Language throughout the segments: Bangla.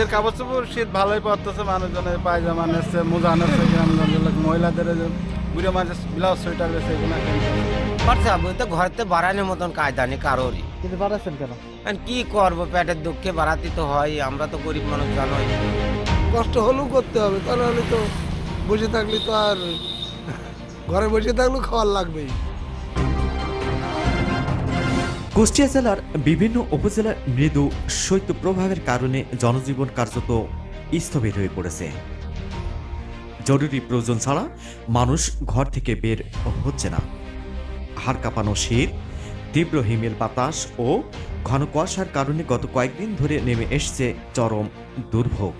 শীতের কাপড় চোপড় শীত ভালোই পড়তেছে মানুষজনের পায়জামা নেচ্ছে মোজা নেচ্ছে গ্রামগঞ্জের মহিলাদের বুড়ো মানুষ ব্লাউজ সোয়েটার বেছে এগুলো কিনছে খরচা তো ঘরতে বাড়ানোর মতন কায়দা নেই কারোরই। কিন্তু বাড়াচ্ছেন কেন? কি করব পেটের দুঃখে বাড়াতে তো হয় আমরা তো গরিব মানুষ জানোই। কষ্ট হলেও করতে হবে তা নাহলে তো বসে থাকলে তো আর ঘরে বসে থাকলেও খাওয়ার লাগবেই। কুষ্টিয়া জেলার বিভিন্ন উপজেলার মৃদু শৈত্যপ্রভাবের কারণে জনজীবন কার্যত স্থবির হয়ে পড়েছে। জরুরি প্রয়োজন ছাড়া মানুষ ঘর থেকে বের হচ্ছে না। হাড় কাঁপানো শীত তীব্র হিমেল বাতাস ও ঘন কুয়াশার কারণে গত কয়েকদিন ধরে নেমে এসছে চরম দুর্ভোগ।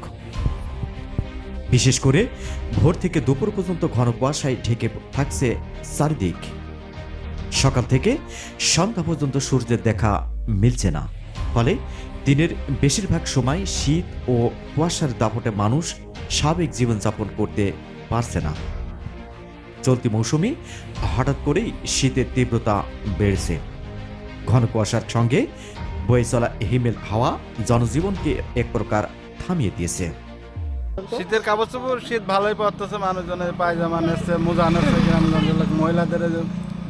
বিশেষ করে ভোর থেকে দুপুর পর্যন্ত ঘন কুয়াশায় ঢেকে থাকছে চারিদিক। সকাল থেকে সন্ধ্যা পর্যন্ত সূর্যের দেখা মিলছে না। ফলে দিনের বেশিরভাগ সময় শীত ও কুয়াশার দাপটে মানুষ স্বাভাবিক জীবনযাপন করতে পারছে না। চলতি মৌসুমে হঠাৎ করেই শীতের তীব্রতা বেড়েছে। ঘন কুয়াশার সঙ্গে বয়ে চলা হিমেল হাওয়া জনজীবনকে এক প্রকার থামিয়ে দিয়েছে। শীতের কাপড় চোপড় শীত ভালোই পড়তেছে মানুষজনের পায়জামা নেচ্ছে, মোজা গ্রামগঞ্জের মহিলাদের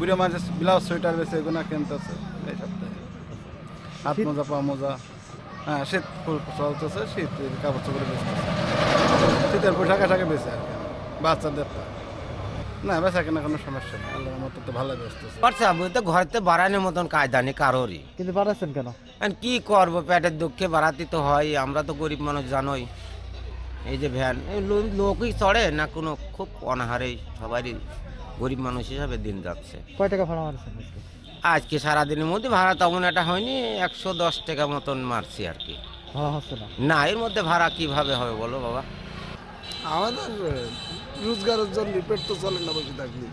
বুড়ো মানুষ ব্লাউজ সোয়েটার বেছে এগুলো কিনতেছে এই সপ্তাহে। হাত মোজা পা মোজা। হ্যাঁ শীত চলতেছে শীত কাপড় চোপড় বেচতেছে। শীতের পোশাক আশাকে বেছে আর কি। বাচ্চাদের না বেচা কেনা কোনো সমস্যা নেই আল্লাহর মতো তো ভালো বেচতেছে। খরচা বই তো ঘরতে বাড়ানোর মতন কায়দা নেই কারোরই। কিন্তু বাড়াচ্ছেন কেন? এখন কি করব পেটের দুঃখে বাড়াতে তো হয় আমরা তো গরিব মানুষ জানোই। এই যে ভ্যান এই লোকই চড়ে না কোনো খুব অনাহারেই সবারই গরিব মানুষ হিসাবে দিন যাচ্ছে। কয় টাকা ভাড়া মারছেন আজকে? সারাদিনের মধ্যে ভাড়া তেমন একটা হয়নি একশো দশ টাকা মতন মারছি আর কি। ভাড়া হচ্ছে না? না এর মধ্যে ভাড়া কীভাবে হবে বলো বাবা? আমাদের রোজগারের জন্য পেট তো চলে না বসে থাকলে।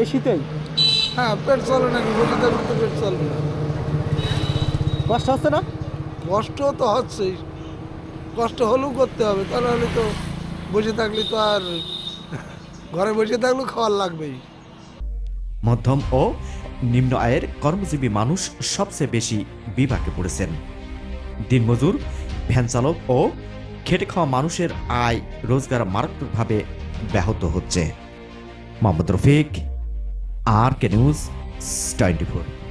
এই শীতেই? হ্যাঁ পেট চলে না বসে থাকলে তো পেট চলবে না। কষ্ট হচ্ছে না? কষ্ট তো হচ্ছেই। কষ্ট হলেও করতে হবে তাহলে তো বসে থাকলে তো আর ঘরে বসে থাকলে খাওয়ার লাগবেই। মধ্যম ও নিম্ন আয়ের কর্মজীবী মানুষ সবচেয়ে বেশি বিভাগে পড়েছেন। দিনমজুর, ভ্যান চালক ও খেটে খাওয়া মানুষের আয় রোজগার মারাত্মকভাবে ব্যাহত হচ্ছে। Mohammad Rafiq, R K news, twenty four.